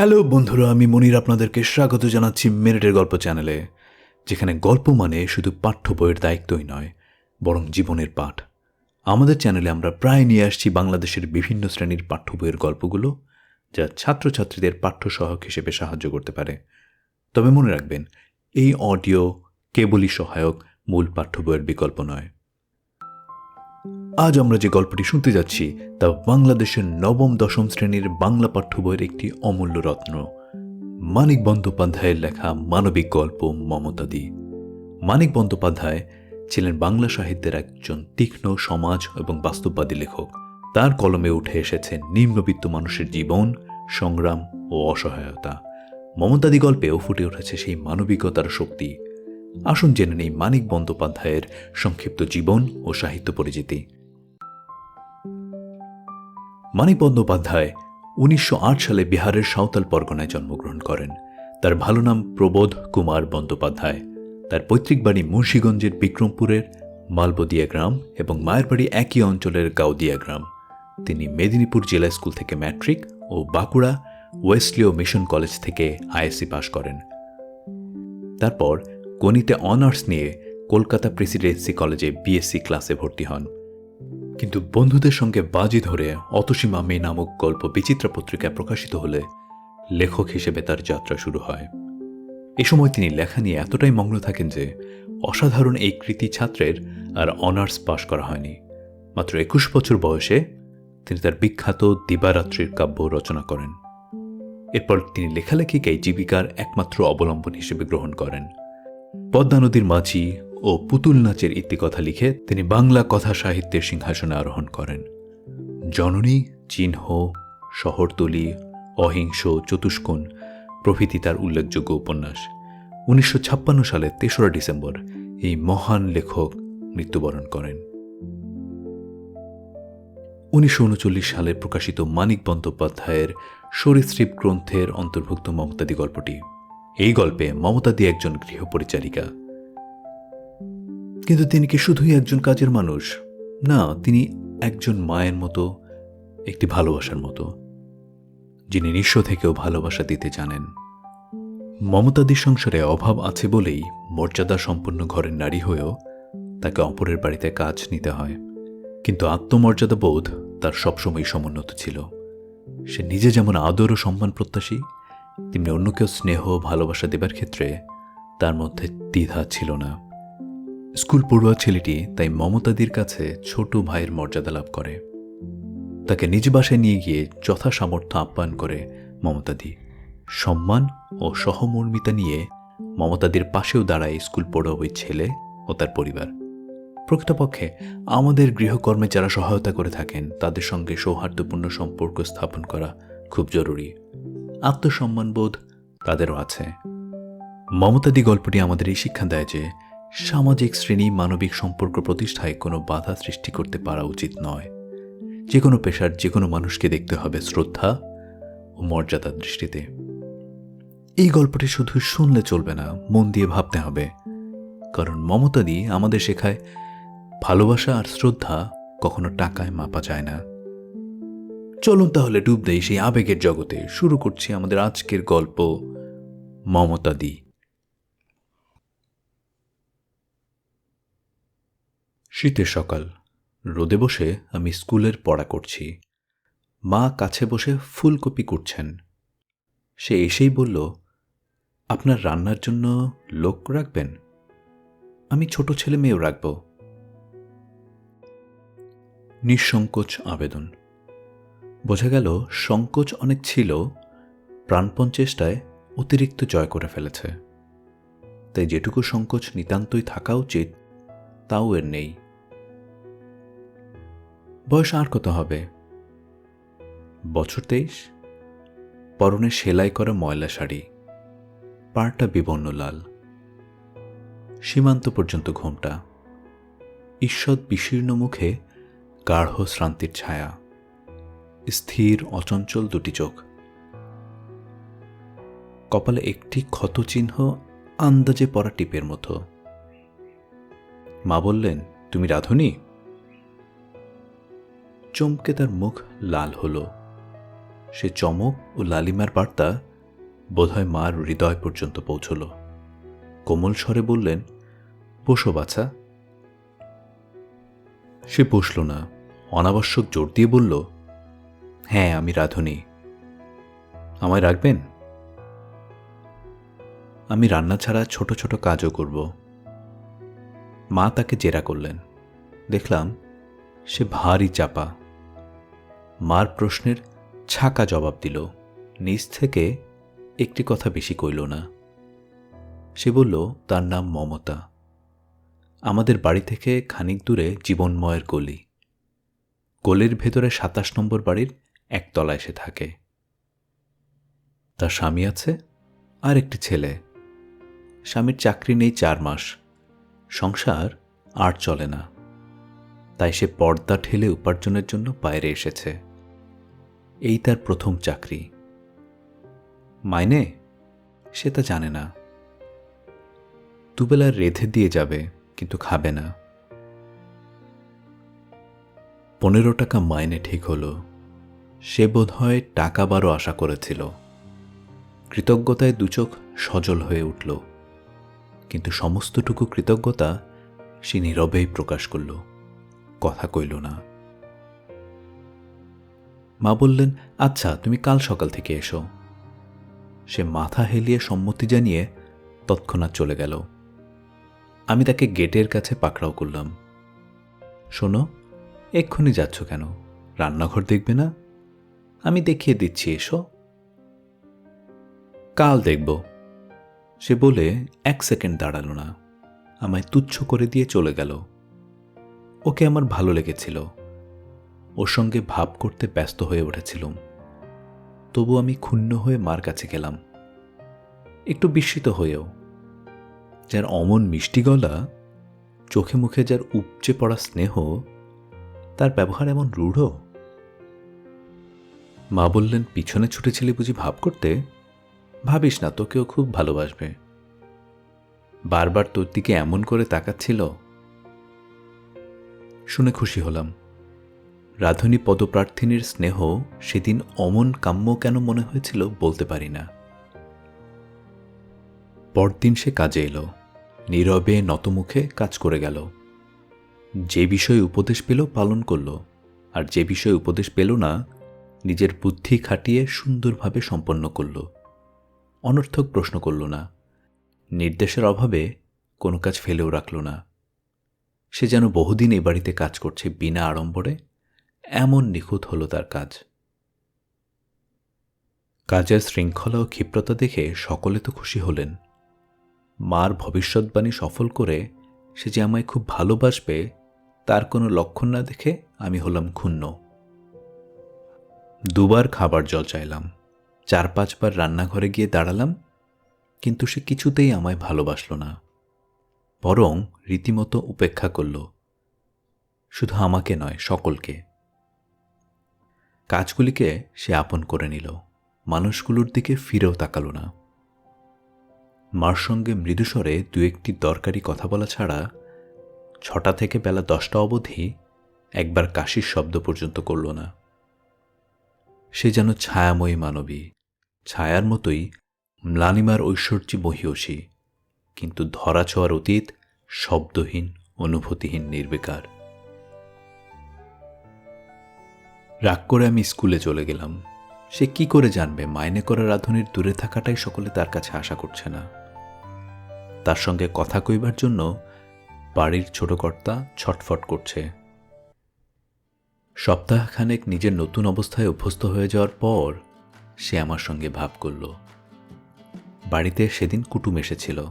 Hello বন্ধুরা, আমি মনির আপনাদেরকে স্বাগত জানাচ্ছি মেরিটের গল্প চ্যানেলে, যেখানে গল্প মানে শুধু পাঠ্য বইয়ের দায়িত্বই নয়, বরং জীবনের পাঠ। আমাদের চ্যানেলে আমরা প্রায় নিয়ে আসছি বাংলাদেশের বিভিন্ন শ্রেণির পাঠ্য বইয়ের গল্পগুলো, যা ছাত্রছাত্রীদের পাঠ্য সহায়ক হিসেবে সাহায্য করতে পারে। তবে মনে রাখবেন, এই অডিও কেবলই সহায়ক মূল পাঠ্য বইয়ের বিকল্প নয়। আজ আমরা যে গল্পটি শুনতে যাচ্ছি, তা বাংলাদেশের নবম, দশম শ্রেণির বাংলা পাঠ্য বইয়ের একটি অমূল্য রত্ন। মানিক বন্দ্যোপাধ্যায়ের লেখা মানবিক গল্প মমতাদি মানিক বন্দ্যোপাধ্যায় ছিলেন বাংলা সাহিত্যের একজন তীক্ষ্ণ, সমাজ এবং বাস্তববাদী লেখক। তার কলমে উঠে এসেছে নিম্নবিত্ত মানুষের জীবন, সংগ্রাম ও অসহায়তা। মমতাদি গল্পেও ফুটে উঠেছে সেই মানবিকতার শক্তি। আসুন জেনে নেই মানিক বন্দ্যোপাধ্যায়ের সংক্ষিপ্ত জীবন ও সাহিত্য পরিচিতি। মানিক বন্দ্যোপাধ্যায় উনিশশো আট সালে বিহারের সাঁওতাল পরগনায় জন্মগ্রহণ করেন। তার ভালো নাম প্রবোধ কুমার বন্দ্যোপাধ্যায়। তার পৈতৃক বাড়ি মুন্সীগঞ্জের বিক্রমপুরের মালবদিয়া গ্রাম এবং মায়ের বাড়ি একই অঞ্চলের গাউদিয়া গ্রাম। তিনি মেদিনীপুর জেলা স্কুল থেকে ম্যাট্রিক ও বাঁকুড়া ওয়েস্টলিও মিশন কলেজ থেকে আইএসসি পাশ করেন। তারপর গণিতে অনার্স নিয়ে কলকাতা প্রেসিডেন্সি কলেজে বিএসসি ক্লাসে ভর্তি হন। কিন্তু বন্ধুদের সঙ্গে বাজি ধরে অতসীমা মেয়ে নামক গল্প বিচিত্রা পত্রিকায় প্রকাশিত হলে লেখক হিসেবে তার যাত্রা শুরু হয়। এ সময় তিনি লেখা নিয়ে এতটাই মগ্ন থাকেন যে অসাধারণ এই কৃতি ছাত্রের আর অনার্স পাশ করা হয়নি। মাত্র একুশ বছর বয়সে তিনি তার বিখ্যাত দিবারাত্রির কাব্য রচনা করেন। এরপর তিনি লেখালেখিকেই জীবিকার একমাত্র অবলম্বন হিসেবে গ্রহণ করেন। পদ্মা নদীর মাঝি ও পুতুল নাচের ইতিকথা লিখে তিনি বাংলা কথা সাহিত্যের সিংহাসনে আরোহণ করেন। জননী, চিহ্ন, শহরতলি, অহিংস, চতুষ্কোণ প্রভৃতি তার উল্লেখযোগ্য উপন্যাস। উনিশশো সালে তেসরা ডিসেম্বর এই মহান লেখক মৃত্যুবরণ করেন। উনিশশো উনচল্লিশ সালে প্রকাশিত মানিক বন্দ্যোপাধ্যায়ের সরীসৃপ গ্রন্থের অন্তর্ভুক্ত মমতাদি গল্পটি। এই গল্পে মমতাদি একজন গৃহপরিচারিকা। কিন্তু তিনি কি শুধুই একজন কাজের মানুষ? না, তিনি একজন মায়ের মতো, একটি ভালোবাসার মতো, যিনি নিঃস্ব থেকেও ভালোবাসা দিতে জানেন। মমতাদি সংসারে অভাব আছে বলেই মর্যাদা সম্পন্ন ঘরের নারী হয়েও তাকে অপরের বাড়িতে কাজ নিতে হয়। কিন্তু আত্মমর্যাদা বোধ তার সবসময় সমুন্নত ছিল। সে নিজে যেমন আদর ও সম্মান প্রত্যাশী, তেমনি অন্যকেও স্নেহ ভালোবাসা দেবার ক্ষেত্রে তার মধ্যে দ্বিধা ছিল না। স্কুল পড়ুয়া ছেলেটি তাই মমতাদির কাছে ছোট ভাইয়ের মর্যাদা লাভ করে। তাকে নিজ বাসায় নিয়ে গিয়ে যথাসামর্থ্য আপ্যায়ন করে মমতাদি। সম্মান ও সহমর্মিতা নিয়ে মমতাদির পাশেও দাঁড়ায় স্কুল পড়ুয়া ওই ছেলে ও তার পরিবার। প্রকৃতপক্ষে আমাদের গৃহকর্মে যারা সহায়তা করে থাকেন, তাদের সঙ্গে সৌহার্দ্যপূর্ণ সম্পর্ক স্থাপন করা খুব জরুরি। আত্মসম্মানবোধ তাদেরও আছে। মমতাদি গল্পটি আমাদের এই শিক্ষা দেয় যে সামাজিক শ্রেণি মানবিক সম্পর্ক প্রতিষ্ঠায় কোনো বাধা সৃষ্টি করতে পারা উচিত নয়। যে কোনো পেশার যে কোনো মানুষকে দেখতে হবে শ্রদ্ধা ও মর্যাদার দৃষ্টিতে। এই গল্পটি শুধু শুনলে চলবে না, মন দিয়ে ভাবতে হবে। কারণ মমতাদি আমাদের শেখায়, ভালোবাসা আর শ্রদ্ধা কখনো টাকায় মাপা যায় না। চলুন তাহলে ডুব দেই সেই আবেগের জগতে। শুরু করছি আমাদের আজকের গল্প মমতাদি শীতের সকাল। রোদে বসে আমি স্কুলের পড়া করছি। মা কাছে বসে ফুলকপি কুটছেন। সে এসেই বলল, আপনার রান্নার জন্য লোক রাখবেন? আমি ছোট ছেলে মেয়েও রাখব। নিঃসংকোচ আবেদন। বোঝা গেল, সংকোচ অনেক ছিল, প্রাণপণ চেষ্টায় অতিরিক্ত জয় করে ফেলেছে। তাই যেটুকু সংকোচ নিতান্তই থাকা উচিত তাও এর নেই। বয়স আর কত হবে? বছর তেইশ? পরনে সেলাই করা ময়লা শাড়ি, পাড়টা বিবর্ণ লাল। সীমান্ত পর্যন্ত ঘোমটা। ঈষৎ বিশীর্ণ মুখে গাঢ় শ্রান্তির ছায়া। স্থির, অচঞ্চল দুটি চোখ। কপালে একটি ক্ষতচিহ্ন, আন্দাজে পড়া টিপের মতো। মা বললেন, তুমি রাধুনি? চমকে তার মুখ লাল হল। সে চমক ও লালিমার বার্তা বোধহয় মার হৃদয় পর্যন্ত পৌঁছল। কোমল স্বরে বললেন, বসো বাছা। সে বসল না। অনাবশ্যক জোর দিয়ে বলল হ্যাঁ আমি রাধুনী। আমায় রাখবেন? আমি রান্না ছাড়া ছোট ছোট কাজও করব। মা তাকে জেরা করলেন। দেখলাম সে ভারী চাপা। মার প্রশ্নের ছাকা জবাব দিল। নিজ থেকে একটি কথা বেশি কইল না। সে বলল, তার নাম মমতা। আমাদের বাড়ি থেকে খানিক দূরে জীবনময়ের গলি। গলির ভেতরে সাতাশ নম্বর বাড়ির একতলায় সে থাকে। তার স্বামী আছে আর একটি ছেলে। স্বামীর চাকরি নেই চার মাস। সংসার আর চলে না। তাই সে পর্দা ঠেলে উপার্জনের জন্য বাইরে এসেছে। এই তার প্রথম চাকরি। মাইনে? সে তা জানে না। দুবেলা রেধে দিয়ে যাবে, কিন্তু খাবে না। পনেরো টাকা মাইনে ঠিক হলো। সে বোধহয় টাকা বারো আশা করেছিল। কৃতজ্ঞতায় দুচোখ সজল হয়ে উঠল। কিন্তু সমস্তটুকু কৃতজ্ঞতা সে নীরবেই প্রকাশ করল, কথা কইল না। মা বললেন আচ্ছা তুমি কাল সকাল থেকে এসো। সে মাথা হেলিয়ে সম্মতি জানিয়ে তৎক্ষণাৎ চলে গেল। আমি তাকে গেটের কাছে পাকড়াও করলাম। শোনো, এক্ষুনি যাচ্ছ কেন? রান্নাঘর দেখবে না? আমি দেখিয়ে দিচ্ছি, এসো। কাল দেখব। সে বলে, এক সেকেন্ড দাঁড়াল না। আমায় তুচ্ছ করে দিয়ে চলে গেল। ওকে আমার ভালো লেগেছিল। ওর সঙ্গে ভাব করতে ব্যস্ত হয়ে উঠেছিলাম। তবু আমি ক্ষুণ্ণ হয়ে মার কাছে গেলাম। একটু বিস্মিত হয়েও। যার অমন মিষ্টি গলা, চোখে মুখে যার উপচে পড়া স্নেহ, তার ব্যবহার এমন রূঢ়। মা বললেন, পিছনে ছুটেছিলি বুঝি ভাব করতে? ভাবিস না, তোকেও খুব ভালোবাসবে। বারবার তোর দিকে এমন করে তাকাচ্ছিল। শুনে খুশি হলাম। রাধুনী পদপ্রার্থিনীর স্নেহ সেদিন অমন কাম্য কেন মনে হয়েছিল বলতে পারি না। পরদিন সে কাজে এলো। নীরবে নতমুখে কাজ করে গেল। যে বিষয়ে উপদেশ পেল পালন করল, আর যে বিষয়ে উপদেশ পেল না, নিজের বুদ্ধি খাটিয়ে সুন্দরভাবে সম্পন্ন করল। অনর্থক প্রশ্ন করল না। নির্দেশের অভাবে কোনো কাজ ফেলেও রাখল না। সে যেন বহুদিন এ বাড়িতে কাজ করছে বিনা আড়ম্বরে, এমন নিখুঁত হলো তার কাজ। কাজের শৃঙ্খলা ও ক্ষিপ্রতা দেখে সকলে তো খুশি হলেন। মার ভবিষ্যৎবাণী সফল করে সে যে আমায় খুব ভালোবাসবে, তার কোনো লক্ষণ না দেখে আমি হলাম ক্ষুণ্ণ। দুবার খাবার জল চাইলাম। চার পাঁচবার রান্নাঘরে গিয়ে দাঁড়ালাম, কিন্তু সে কিছুতেই আমায় ভালোবাসল না। বরং রীতিমতো উপেক্ষা করল, শুধু আমাকে নয়, সকলকে। কাজগুলিকে সে আপন করে নিল, মানুষগুলোর দিকে ফিরেও তাকালো না। মার সঙ্গে মৃদুস্বরে দু একটি দরকারি কথা বলা ছাড়া ছটা থেকে বেলা দশটা অবধি একবার কাশির শব্দ পর্যন্ত করল না। সে যেন ছায়াময়ী মানবী। ছায়ার মতোই ম্লানিমার ঐশ্বর্যী মহিয়সী কিন্তু ধরা ছোঁয়ার অতীত শব্দহীন, অনুভূতিহীন নির্বিকার। রাগ করে আমি স্কুলে চলে গেলাম। সে কি করে জানবে মাইনে করা রাধুনির দূরে থাকাটাই সকলে তার কাছে আশা করছে না। তার সঙ্গে কথা কইবার জন্য বাড়ির ছোট কর্তা ছটফট করছে। সপ্তাহখানেক নিজের নতুন অবস্থায় অভ্যস্ত হয়ে যাওয়ার পর সে আমার সঙ্গে ভাব করল। বাড়িতে সেদিন কুটুম এসেছিল।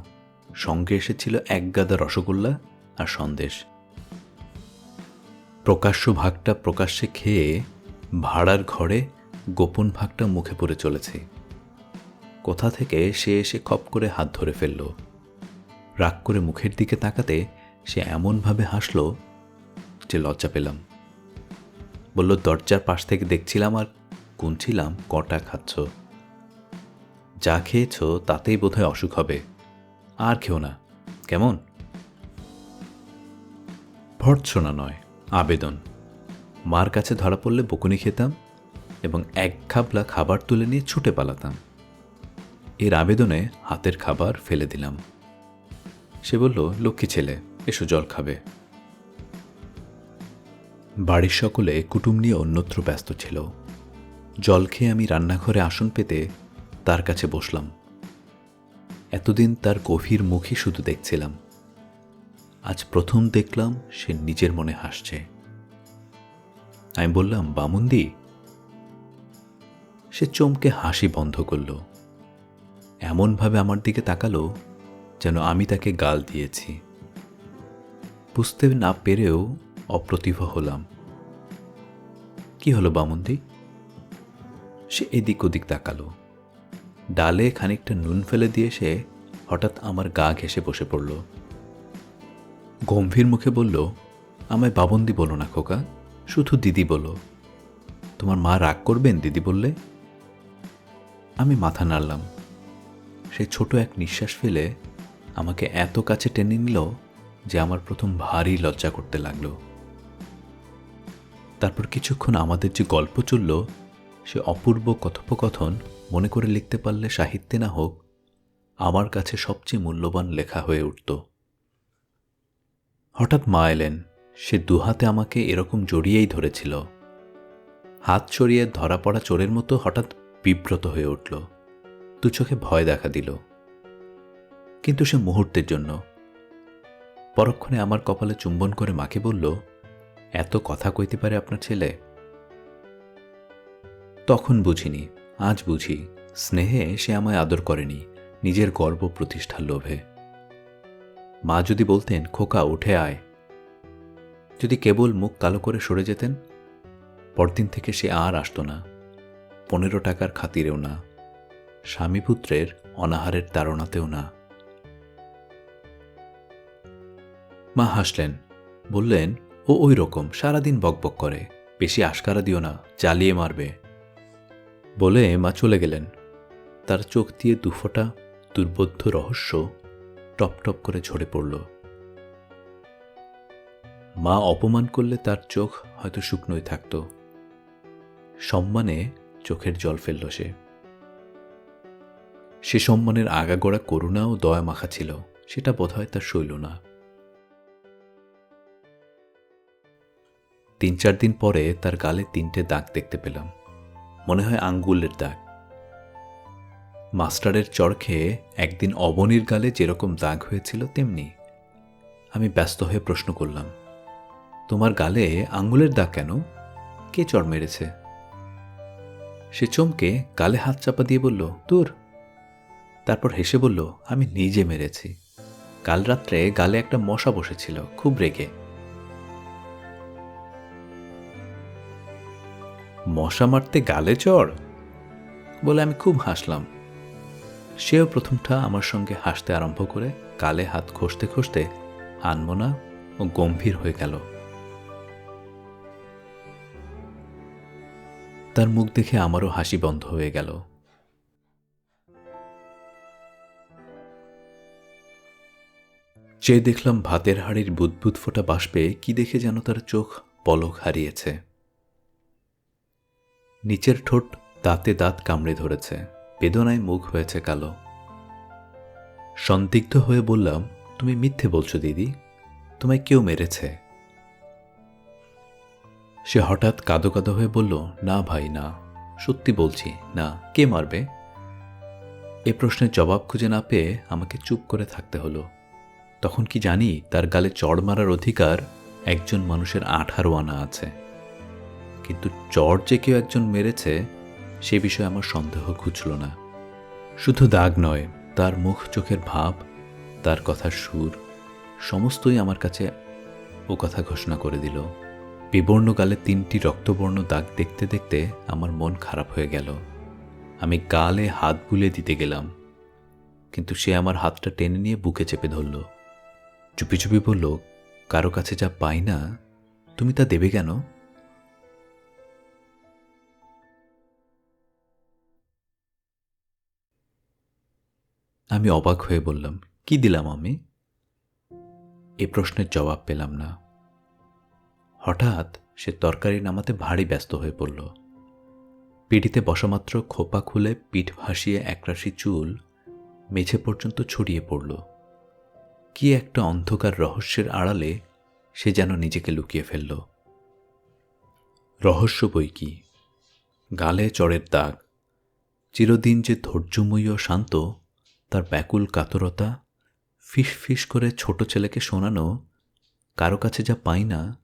সঙ্গে এসেছিল এক গাদা রসগোল্লা আর সন্দেশ। প্রকাশ্য ভাগটা প্রকাশ্যে খেয়ে ভাড়ার ঘরে গোপন ভাগটা মুখে পড়ে চলেছে। কোথা থেকে সে এসে খপ করে হাত ধরে ফেলল। রাগ করে মুখের দিকে তাকাতে সে এমনভাবে হাসল যে লজ্জা পেলাম। বলল, দরজার পাশ থেকে দেখছিলাম আর গুনছিলাম, কটা খাচ্ছ? যা খেয়েছ তাতেই বোধহয় অসুখ হবে। আর খেও না। কেমন? ভর্ৎসনা নয়, আবেদন। মার কাছে ধরা পড়লে বকুনি খেতাম এবং এক খাবলা খাবার তুলে নিয়ে ছুটে পালাতাম। এর আবেদনে হাতের খাবার ফেলে দিলাম। সে বলল, লক্ষ্মী ছেলে, এসো জল খাবে। বাড়ির সকলে কুটুম নিয়ে অন্যত্র ব্যস্ত ছিল। জল খেয়ে আমি রান্নাঘরে আসন পেতে তার কাছে বসলাম। এতদিন তার গভীর মুখই শুধু দেখছিলাম। আজ প্রথম দেখলাম সে নিজের মনে হাসছে। আমি বললাম, বামুন্দি। সে চমকে হাসি বন্ধ করল। এমনভাবে আমার দিকে তাকালো যেন আমি তাকে গাল দিয়েছি। বুঝতে না পেরেও অপ্রতিভ হলাম। কি হলো বামুন্দি? সে এদিক ওদিক তাকালো। ডালে খানিকটা নুন ফেলে দিয়ে সে হঠাৎ আমার গা ঘেসে বসে পড়ল। গম্ভীর মুখে বলল, আমায় বাবন্দি বলো না খোকা, শুধু দিদি বলো। তোমার মা রাগ করবেন দিদি বললে? আমি মাথা নাড়লাম। সে ছোট এক নিঃশ্বাস ফেলে আমাকে এত কাছে টেনে নিল যে আমার প্রথম ভারী লজ্জা করতে লাগল। তারপর কিছুক্ষণ আমাদের যে গল্প চলল সে অপূর্ব কথোপকথন মনে করে লিখতে পারলে সাহিত্যে না হোক, আমার কাছে সবচেয়ে মূল্যবান লেখা হয়ে উঠত। হঠাৎ মা এলেন। সে দুহাতে আমাকে এরকম জড়িয়েই ধরেছিল। হাত ছড়িয়ে ধরা পড়া চোরের মতো হঠাৎ বিব্রত হয়ে উঠল। দু চোখে ভয় দেখা দিল। কিন্তু সে মুহূর্তের জন্য পরক্ষণে আমার কপালে চুম্বন করে মাকে বলল, এত কথা কইতে পারে আপনার ছেলে? তখন বুঝিনি, আজ বুঝি, স্নেহে সে আমায় আদর করেনি, নিজের গর্ব প্রতিষ্ঠার লোভে। মা যদি বলতেন, খোকা, উঠে আয়। যদি কেবল মুখ কালো করে সরে যেতেন, পরদিন থেকে সে আর আসত না, পনেরো টাকার খাতিরেও না, স্বামীপুত্রের অনাহারের তাড়নাতেও না। মা হাসলেন, বললেন, ও ওই রকম, সারাদিন বকবক করে, বেশি আশকারা দিও না, চালিয়ে মারবে। বলে মা চলে গেলেন। তার চোখ দিয়ে দুফোটা দুর্বোধ্য রহস্য টপ টপ করে ঝরে পড়ল। মা অপমান করলে তার চোখ হয়তো শুকনোই থাকত। সম্মানে চোখের জল ফেলল সে। সে সম্মানের আগাগোড়া করুণা ও দয়া মাখা ছিল, সেটা বোধহয় তার শৈল না। তিন চার দিন পরে তার গালে তিনটে দাগ দেখতে পেলাম। মনে হয় আঙ্গুলের দাগ। মাস্টারের চর খেয়ে একদিন অবনীর গালে যেরকম দাগ হয়েছিল তেমনি। আমি ব্যস্ত হয়ে প্রশ্ন করলাম, তোমার গালে আঙ্গুলের দাগ কেন? কে চর মেরেছে? সে চমকে গালে হাত চাপা দিয়ে বলল, তোর। তারপর হেসে বলল, আমি নিজে মেরেছি। কাল রাত্রে গালে একটা মশা বসেছিল, খুব রেগে। মশা মারতে গালে চড় বলে আমি খুব হাসলাম। সেও প্রথমটা আমার সঙ্গে হাসতে আরম্ভ করে কালে হাত খসতে খসতে আনমনা ও গম্ভীর হয়ে গেল। তার মুখ দেখে আমারও হাসি বন্ধ হয়ে গেল। চেয়ে দেখলাম ভাতের হাড়ির বুদবুদ ফোটা বাষ্পে কি দেখে যেন তার চোখ পলক হারিয়েছে। নিচের ঠোঁট দাঁতে দাঁত কামড়ে ধরেছে। বেদনায় মুখ হয়েছে কালো। সন্দিগ্ধ হয়ে বললাম, তুমি মিথ্যে বলছো দিদি। তোমায় কেউ মেরেছে? সে হঠাৎ কাদো কাদো হয়ে বলল, না ভাই, না। সত্যি বলছি, না। কে মারবে? এ প্রশ্নের জবাব খুঁজে না পেয়ে আমাকে চুপ করে থাকতে হলো। তখন কি জানি তার গালে চড় মারার অধিকার একজন মানুষের আঠারো আনা আছে। কিন্তু চড় যে কেউ একজন মেরেছে, সে বিষয়ে আমার সন্দেহ খুঁজল না। শুধু দাগ নয়, তার মুখ, চোখের ভাব, তার কথার সুর, সমস্তই আমার কাছে ও কথা ঘোষণা করে দিল। বিবর্ণকালে তিনটি রক্তবর্ণ দাগ দেখতে দেখতে আমার মন খারাপ হয়ে গেল। আমি গালে হাত বুলে দিতে গেলাম, কিন্তু সে আমার হাতটা টেনে নিয়ে বুকে চেপে ধরল। চুপি চুপি বলল, কারও কাছে যা পাই না, তুমি তা দেবে কেন? আমি অবাক হয়ে বললাম, কি দিলাম আমি? এ প্রশ্নের জবাব পেলাম না। হঠাৎ সে তরকারি নামাতে ভারী ব্যস্ত হয়ে পড়ল। পিঠিতে বসামাত্র খোপা খুলে পিঠ ভাসিয়ে একরাশি চুল মেঝে পর্যন্ত ছড়িয়ে পড়ল। কি একটা অন্ধকার রহস্যের আড়ালে সে যেন নিজেকে লুকিয়ে ফেলল। রহস্য বই কি? গালে চড়ের দাগ, চিরদিন যে ধৈর্যময়ী ও শান্ত তার ব্যাকুল কাতরতা, ফিস ফিস করে ছোট ছেলেকে শোনানো, কারও কাছে যা পাই না,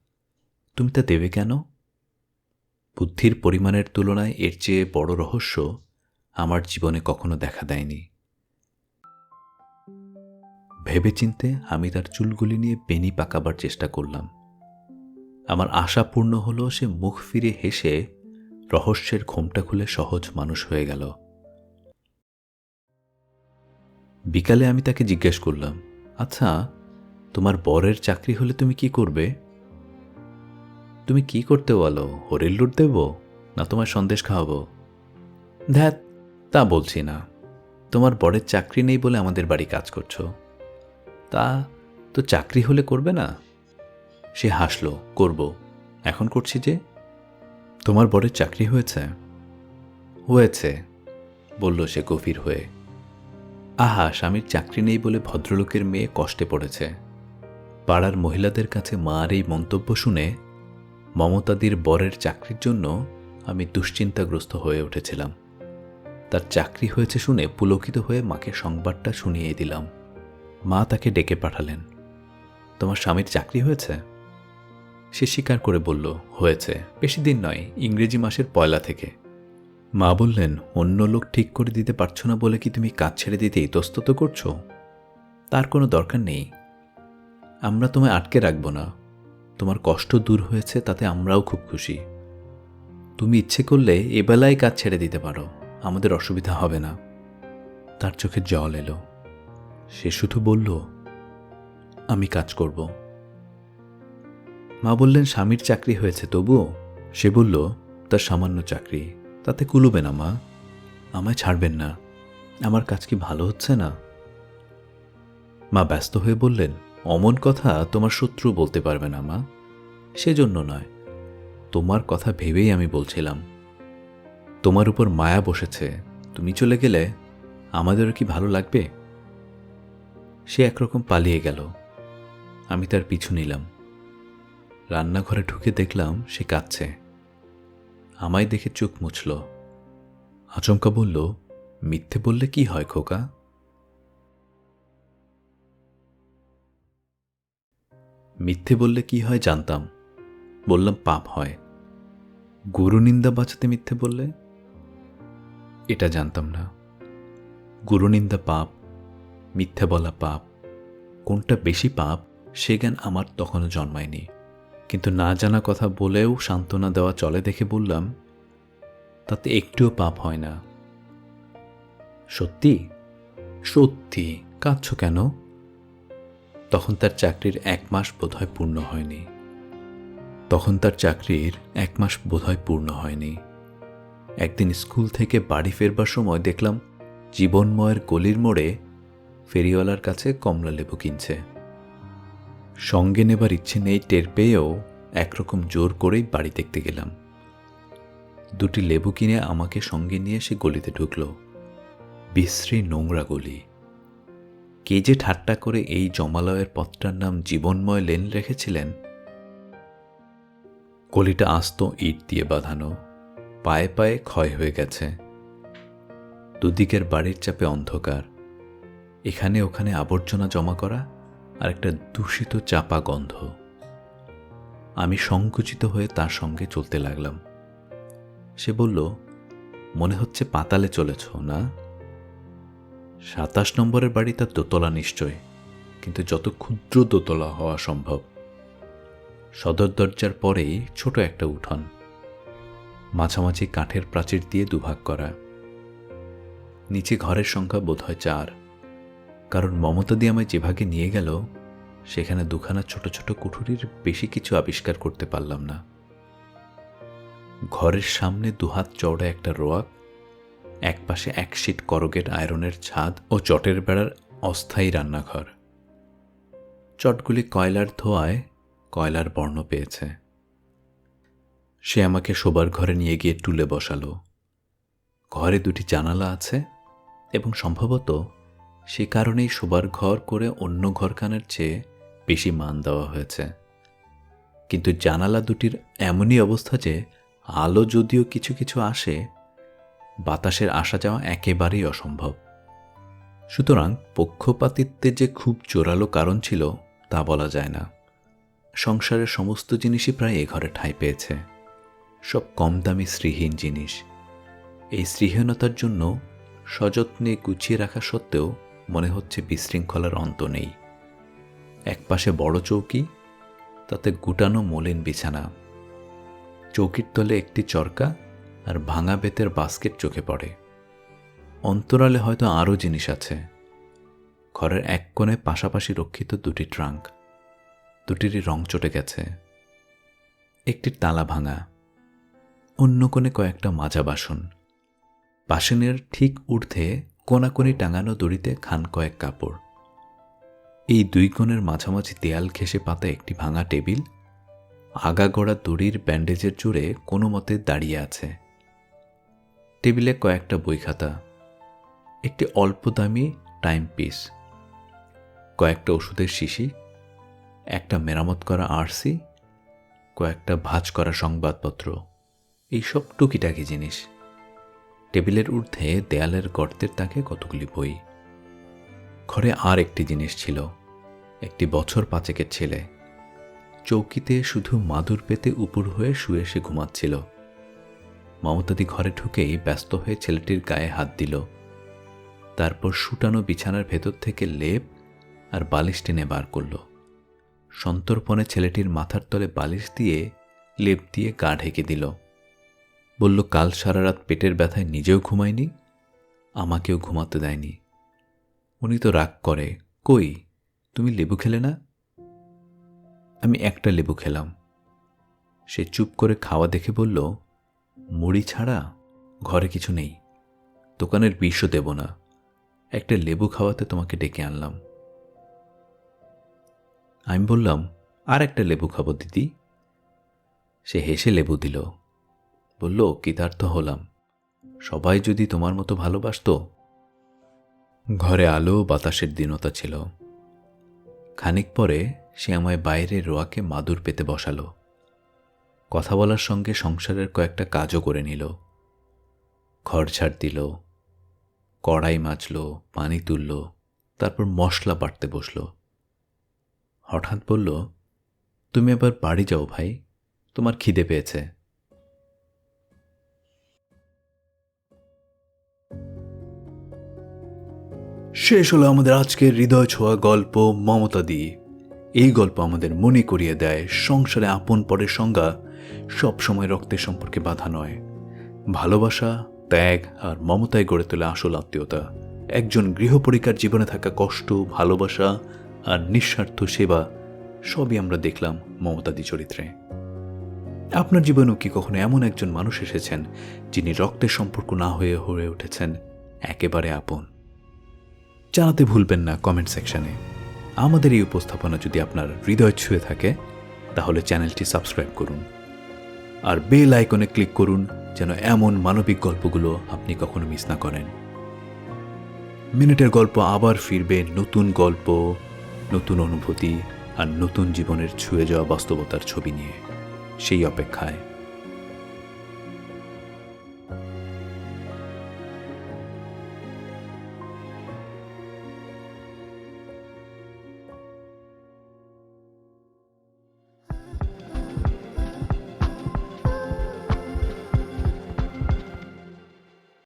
তুমি তা দেবে কেন? বুদ্ধির পরিমাণের তুলনায় এর চেয়ে বড় রহস্য আমার জীবনে কখনো দেখা দেয়নি। ভেবেচিন্তে আমি তার চুলগুলি নিয়ে বেনি পাকাবার চেষ্টা করলাম। আমার আশা পূর্ণ হলো সে মুখ ফিরে হেসে রহস্যের ঘোমটা খুলে সহজ মানুষ হয়ে গেল। বিকালে আমি তাকে জিজ্ঞেস করলাম আচ্ছা তোমার বরের চাকরি হলে তুমি কি করবে? তুমি কি করতে বলো হরির লুট দেব? না তোমার সন্দেশ খাওয়াবো? ধ্যাত তা বলছি না। তোমার বরের চাকরি নেই বলে আমাদের বাড়ি কাজ করছ। তা, তো চাকরি হলে করবে না? সে হাসলো, করব। এখন করছি যে? তোমার বরের চাকরি হয়েছে? হয়েছে, বলল সে গভীর হয়ে। আহা, স্বামীর চাকরি নেই বলে ভদ্রলোকের মেয়ে কষ্টে পড়েছে। পাড়ার মহিলাদের কাছে মার এই মন্তব্য শুনে মমতাদির বরের চাকরির জন্য আমি দুশ্চিন্তাগ্রস্ত হয়ে উঠেছিলাম। তার চাকরি হয়েছে শুনে পুলকিত হয়ে মাকে সংবাদটা শুনিয়ে দিলাম। মা তাকে ডেকে পাঠালেন। তোমার স্বামীর চাকরি হয়েছে? সে স্বীকার করে বলল, হয়েছে। বেশি দিন নয়, ইংরেজি মাসের পয়লা থেকে। মা বললেন, অন্য লোক ঠিক করে দিতে পারছ না বলে কি তুমি কাজ ছেড়ে দিতে ইতস্তত করছ? তার কোনো দরকার নেই। আমরা তোমায় আটকে রাখব না। তোমার কষ্ট দূর হয়েছে, তাতে আমরাও খুব খুশি। তুমি ইচ্ছে করলে এবেলায় কাজ ছেড়ে দিতে পারো। আমাদের অসুবিধা হবে না। তার চোখে জল এলো। সে শুধু বলল, আমি কাজ করব। মা বললেন, স্বামীর চাকরি হয়েছে তবুও? সে বলল, তার সামান্য চাকরি। তাতে কুলুবে না, মা। আমায় ছাড়বেন না। আমার কাজ কি ভালো হচ্ছে না? মা ব্যস্ত হয়ে বললেন, অমন কথা তোমার শত্রু বলতে পারবে না, মা। সেজন্য নয়। তোমার কথা ভেবেই আমি বলছিলাম। তোমার উপর মায়া বসেছে। তুমি চলে গেলে আমাদেরও কি ভালো লাগবে? সে একরকম পালিয়ে গেল। আমি তার পিছু নিলাম। রান্নাঘরে ঢুকে দেখলাম সে কাঁদছে। আমায় দেখে চোখ মুছল। আচমকা বলল, মিথ্যে বললে কি হয় খোকা? মিথ্যে বললে কি হয় জানতাম। বললাম পাপ হয়। গুরুনিন্দা বাঁচাতে মিথ্যে বললে? এটা জানতাম না। গুরুনিন্দা পাপ, মিথ্যে বলা পাপ। কোনটা বেশি পাপ, সে জ্ঞান আমার তখনও জন্মায়নি। কিন্তু না জানা কথা বলেও সান্ত্বনা দেওয়া চলে দেখে বললাম, তাতে একটুও পাপ হয় না। সত্যি? সত্যি? কাঁদছ কেন? তখন তার চাকরির এক মাস বোধহয় পূর্ণ হয়নি। তখন তার চাকরির এক মাস বোধহয় পূর্ণ হয়নি। একদিন স্কুল থেকে বাড়ি ফেরবার সময় দেখলাম জীবনময়ের গলির মোড়ে ফেরিওয়ালার কাছে কমলা লেবু কিনছে। সঙ্গে নেবার ইচ্ছে নেই টের পেয়েও একরকম জোর করেই বাড়ি দেখতে গেলাম। দুটি লেবু কিনে আমাকে সঙ্গে নিয়ে সে গলিতে ঢুকল। বিশ্রী নোংরা গলি। কে যে ঠাট্টা করে এই জমালয়ের পথটার নাম জীবনময় লেন রেখেছিলেন? গলিটা আস্ত ইট দিয়ে বাঁধানো, পায়ে পায়ে ক্ষয় হয়ে গেছে। দুদিকের বাড়ির চাপে অন্ধকার। এখানে ওখানে আবর্জনা জমা করা আর একটা দূষিত চাপা গন্ধ। আমি সংকুচিত হয়ে তার সঙ্গে চলতে লাগলাম। সে বলল, মনে হচ্ছে পাতালে চলেছ, না? সাতাশ নম্বরের বাড়ি তার দোতলা নিশ্চয়, কিন্তু যত ক্ষুদ্র দোতলা হওয়া সম্ভব। সদর দরজার পরেই ছোট একটা উঠোন, মাঝামাঝি কাঠের প্রাচীর দিয়ে দুভাগ করা। নিচে ঘরের সংখ্যা বোধহয় চার। কারণ মমতা দিয়ে আমায় যেভাগে নিয়ে গেল, সেখানে দুখানা ছোট ছোট কুঠুরির বেশি কিছু আবিষ্কার করতে পারলাম না। ঘরের সামনে দুহাত চওড়া একটা রোয়াক, এক পাশে এক শিট করগেট আয়রনের ছাদ ও চটের বেড়ার অস্থায়ী রান্নাঘর। চটগুলি কয়লার ধোয়ায় কয়লার বর্ণ পেয়েছে। সে আমাকে শোবার ঘরে নিয়ে গিয়ে টুলে বসালো। ঘরে দুটি জানালা আছে এবং সম্ভবত সে কারণেই শোবার ঘর করে অন্য ঘরখানের চেয়ে বেশি মান দেওয়া হয়েছে। কিন্তু জানালা দুটির এমনই অবস্থা যে আলো যদিও কিছু কিছু আসে, বাতাসের আসা যাওয়া একেবারেই অসম্ভব। সুতরাং পক্ষপাতিত্বের যে খুব জোরালো কারণ ছিল তা বলা যায় না। সংসারের সমস্ত জিনিসই প্রায় এ ঘরে ঠাঁই পেয়েছে। সব কম দামি শ্রীহীন জিনিস। এই শ্রীহীনতার জন্য সযত্নে গুছিয়ে রাখা সত্ত্বেও মনে হচ্ছে বিশৃঙ্খলার অন্ত নেই। একপাশে বড় চৌকি, তাতে গুটানো মলিন বিছানা। চৌকির তলে একটি চরকা আর ভাঙা বেতের বাস্কেট চোখে পড়ে। অন্তরালে হয়তো আরও জিনিস আছে। ঘরের এক কোণে পাশাপাশি রক্ষিত দুটি ট্রাঙ্ক। দুটিরই রং চটে গেছে। একটি তালা ভাঙা। অন্য কোণে কয়েকটা মাজা বাসন। বাসনের ঠিক ঊর্ধ্বে কোনাকুনি টাঙানো দড়িতে খান কয়েক কাপড়। এই দুই কোণের মাঝামাঝি দেয়াল ঘেঁষে পাতা একটি ভাঙা টেবিল আগাগোড়া দড়ির ব্যান্ডেজের জুড়ে কোনো মতে দাঁড়িয়ে আছে। টেবিলে কয়েকটা বই খাতা, একটি অল্প দামি টাইম পিস, কয়েকটা ওষুধের শিশি, একটা মেরামত করা আরসি, কয়েকটা ভাঁজ করা সংবাদপত্র, এইসব টুকিটাকি জিনিস। টেবিলের ঊর্ধ্বে দেয়ালের গর্তের তাকে কতগুলি বই। ঘরে আর একটি জিনিস ছিল, একটি বছর পাঁচেকের ছেলে। চৌকিতে শুধু মাদুর পেতে উপর হয়ে শুয়ে সে ঘুমাচ্ছিল। মমতাদি ঘরে ঢুকেই ব্যস্ত হয়ে ছেলেটির গায়ে হাত দিল। তারপর শুটানো বিছানার ভেতর থেকে লেপ আর বালিশ টেনে বার করল। সন্তর্পণে ছেলেটির মাথার তলে বালিশ দিয়ে লেপ দিয়ে গা ঢেকে দিল। বলল, কাল সারা রাত পেটের ব্যথায় নিজেও ঘুমায়নি, আমাকেও ঘুমাতে দেয়নি। উনি তো রাগ করে, কই, তুমি লেবু খেলে না? আমি একটা লেবু খেলাম। সে চুপ করে খাওয়া দেখে বলল, মুড়ি ছাড়া ঘরে কিছু নেই, দোকানের বিষও দেব না, একটা লেবু খাওয়াতে তোমাকে ডেকে আনলাম। আমি বললাম, আর একটা লেবু খাব দিদি। সে হেসে লেবু দিল। বলল, কৃতার্থ হলাম। সবাই যদি তোমার মতো ভালোবাসত? ঘরে আলো, বাতাসের দীনতা ছিল। খানিক পরে সে আমায় বাইরে রোয়াকে মাদুর পেতে বসালো। কথা বলার সঙ্গে সংসারের কয়েকটা কাজও করে নিল। ঘর ঝাড় দিল, কড়াই মাজল, পানি তুলল, তারপর মশলা বাটতে বসল। হঠাৎ বলল, তুমি এবার বাড়ি যাও ভাই, তোমার খিদে পেয়েছে। শেষ হলো আমাদের আজকের হৃদয় ছোঁয়া গল্প মমতা দি। এই গল্প আমাদের মনে করিয়ে দেয়, সংসারে আপন পরের সংজ্ঞা সবসময় রক্তের সম্পর্কে বাধা নয়। ভালোবাসা, ত্যাগ আর মমতায় গড়ে তোলে আসল আত্মীয়তা। একজন গৃহপরিকার জীবনে থাকা কষ্ট, ভালোবাসা আর নিঃস্বার্থ সেবা সবই আমরা দেখলাম মমতাদি চরিত্রে। আপনার জীবনেও কি কখনো এমন একজন মানুষ এসেছেন যিনি রক্তের সম্পর্ক না হয়ে হয়ে উঠেছেন? একেবারে আপন। জানাতে ভুলবেন না কমেন্ট সেকশানে আমাদের এই উপস্থাপনা যদি আপনার হৃদয় ছুঁয়ে থাকে, তাহলে চ্যানেলটি সাবস্ক্রাইব করুন। আর বেল আইকনে ক্লিক করুন, যেন এমন মানবিক গল্পগুলো আপনি কখনো মিস না করেন। মিনিটের গল্প আবার ফিরবে, নতুন গল্প, নতুন অনুভূতি আর নতুন জীবনের ছুঁয়ে যাওয়া বাস্তবতার ছবি নিয়ে। সেই অপেক্ষায়